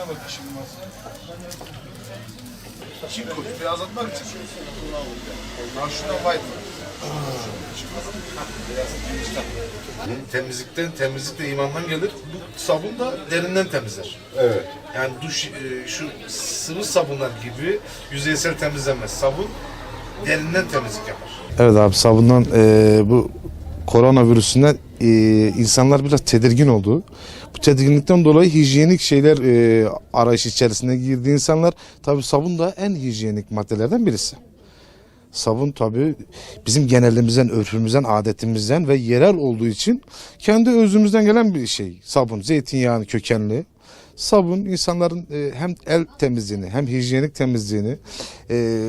Sen işine bak işin varsa. Çin koç, beyazlatmak için. Ha şuna white. Temizlikten, temizlik de imandan gelir. Bu sabun da derinden temizler. Evet. Yani duş, e, şu sıvı sabunlar gibi yüzeysel temizlemez. Sabun derinden temizlik yapar. Evet abi sabundan e, bu koronavirüsünden e, insanlar biraz tedirgin oldu. Bu tedirginlikten dolayı hijyenik şeyler e, arayış içerisine girdi insanlar. Tabii sabun da en hijyenik maddelerden birisi. Sabun tabii bizim genelimizden, örfümüzden, adetimizden ve yerel olduğu için kendi özümüzden gelen bir şey. Sabun, zeytinyağını kökenli. Sabun insanların e, hem el temizliğini hem hijyenik temizliğini e,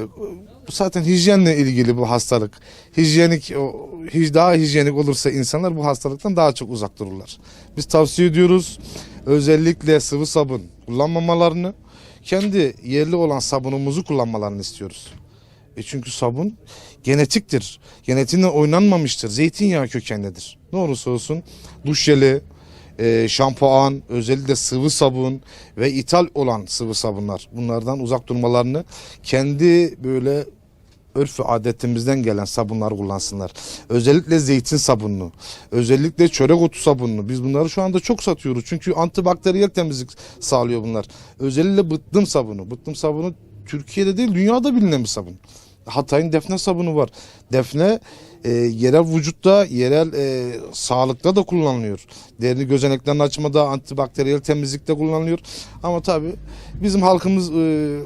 zaten hijyenle ilgili bu hastalık. Hijyenik daha hijyenik olursa insanlar bu hastalıktan daha çok uzak dururlar. Biz tavsiye ediyoruz özellikle sıvı sabun kullanmamalarını kendi yerli olan sabunumuzu kullanmalarını istiyoruz. E çünkü sabun genetiktir. Genetiğine oynanmamıştır. Zeytinyağı kökenlidir. Ne olursa olsun duş jeli, e, şampuan, özellikle sıvı sabun ve ithal olan sıvı sabunlar. Bunlardan uzak durmalarını kendi böyle örf ve adetimizden gelen sabunları kullansınlar. Özellikle zeytin sabununu, özellikle çörek otu sabununu. Biz bunları şu anda çok satıyoruz. Çünkü antibakteriyel temizlik sağlıyor bunlar. Özellikle bıttım sabunu. Bıttım sabunu Türkiye'de değil dünyada bilinen bir sabun. Hatay'ın defne sabunu var. Defne e, yerel vücutta, yerel e, sağlıkta da kullanılıyor. Derini gözeneklerin açmada, antibakteriyel temizlikte kullanılıyor. Ama tabii bizim halkımız e,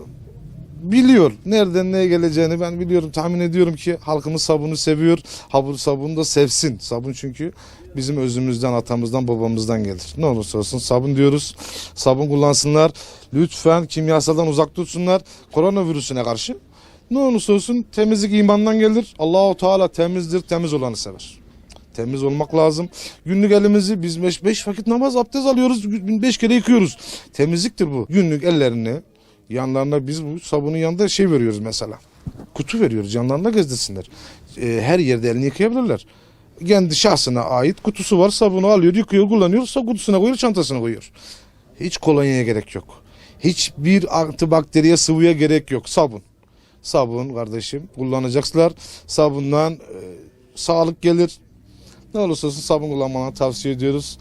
biliyor. Nereden neye geleceğini ben biliyorum. Tahmin ediyorum ki halkımız sabunu seviyor. Ha bu sabunu da sevsin. Sabun çünkü bizim özümüzden, atamızdan, babamızdan gelir. Ne olursa olsun sabun diyoruz. Sabun kullansınlar. Lütfen kimyasaldan uzak tutsunlar. Koronavirüsüne karşı. Ne olursa olsun temizlik imandan gelir. Allahu Teala temizdir, temiz olanı sever. Temiz olmak lazım. Günlük elimizi biz beş, beş vakit namaz abdest alıyoruz. Beş kere yıkıyoruz. Temizliktir bu. Günlük ellerini yanlarına biz bu sabunun yanında şey veriyoruz mesela. Kutu veriyoruz yanlarına gezdirsinler. Ee, her yerde elini yıkayabilirler. Kendi şahsına ait kutusu var. Sabunu alıyor, yıkıyor, kullanıyor. Sa- Kutusuna koyuyor, çantasına koyuyor. Hiç kolonyaya gerek yok. Hiçbir antibakteriye sıvıya gerek yok. Sabun. Sabun kardeşim kullanacaklar. Sabundan e, sağlık gelir. Ne olursa olsun sabun kullanmanı tavsiye ediyoruz.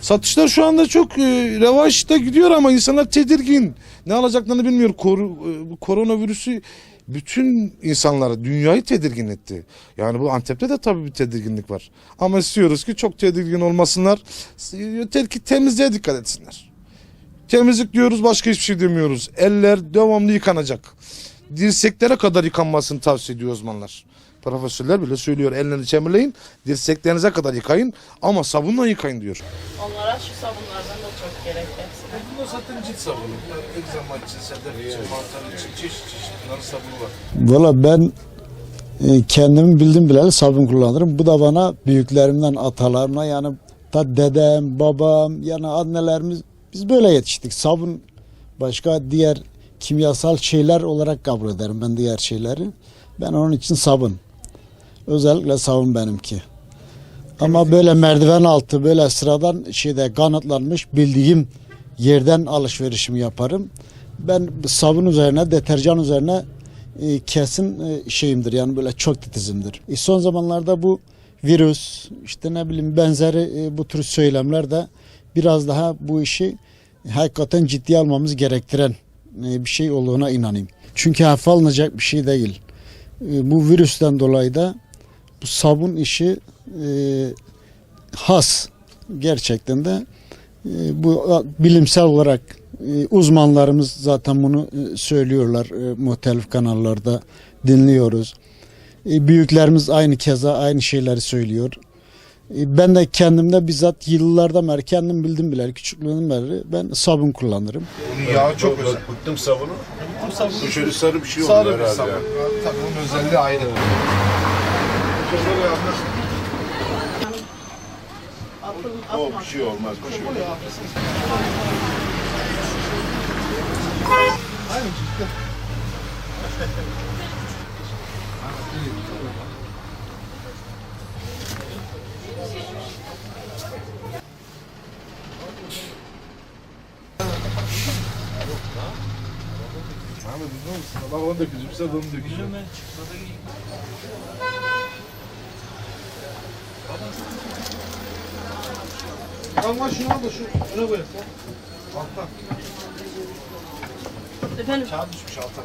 Satışlar şu anda çok e, revaçta gidiyor ama insanlar tedirgin. Ne alacaklarını bilmiyor. Kor, e, koronavirüsü bütün insanları, dünyayı tedirgin etti. Yani bu Antep'te de tabii bir tedirginlik var. Ama istiyoruz ki çok tedirgin olmasınlar. Yeter ki temizliğe dikkat etsinler. Temizlik diyoruz başka hiçbir şey demiyoruz. Eller devamlı yıkanacak. Dirseklere kadar yıkanmasını tavsiye ediyor uzmanlar. Profesörler bile söylüyor ellerinizi çemirleyin, dirseklerinize kadar yıkayın ama sabunla yıkayın diyor. Onlara şu sabunlardan da çok gerek hepsine. Bunlar zaten cilt sabunu. Egzama için, sedef için, mantar için çeşit çeşit bunların sabunu var. Valla ben e, kendimi bildim bileli sabun kullanırım. Bu da bana büyüklerimden, atalarımdan yani ta dedem, babam yani annelerimiz biz böyle yetiştik. Sabun başka diğer kimyasal şeyler olarak kabul ederim ben diğer şeyleri. Ben onun için sabun. Özellikle sabun benimki. Ama böyle merdiven altı böyle sıradan şeyde kanıtlanmış bildiğim yerden alışverişimi yaparım. Ben sabun üzerine, deterjan üzerine e, kesin e, şeyimdir yani böyle çok titizimdir. E, son zamanlarda bu virüs işte ne bileyim benzeri e, bu tür söylemler de biraz daha bu işi hakikaten ciddiye almamız gerektiren bir şey olduğuna inanayım. Çünkü hafife alınacak bir şey değil. E, bu virüsten dolayı da bu sabun işi e, has gerçekten de e, bu bilimsel olarak e, uzmanlarımız zaten bunu e, söylüyorlar e, muhtelif kanallarda dinliyoruz. E, büyüklerimiz aynı keza aynı şeyleri söylüyor. E, ben de kendimde bizzat yıllardan beri kendim bildim bile küçüklüğümden beri ben sabun kullanırım. Bunun yağı çok özel. Bıktım sabunu. Bu sabun Bu şöyle sarı bir şey oluyor sarı bir herhalde. sabun. Tabii bunun özelliği ayrı. Şöyle yapmış. O bir şey olmaz. Bir şey olmaz. Abi biz ne olsun? Allah onu dökeceğim. Sen de onu dökeceğim. Kanka şunu al da şu öne koy. Altta. Efendim? Kağıt düşmüş altta.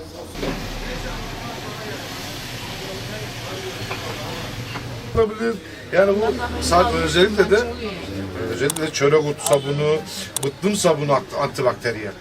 Olabilir. Yani bu sa- özellikle de özellikle çörek otu sabunu, bıttım sabunu antibakteriyel.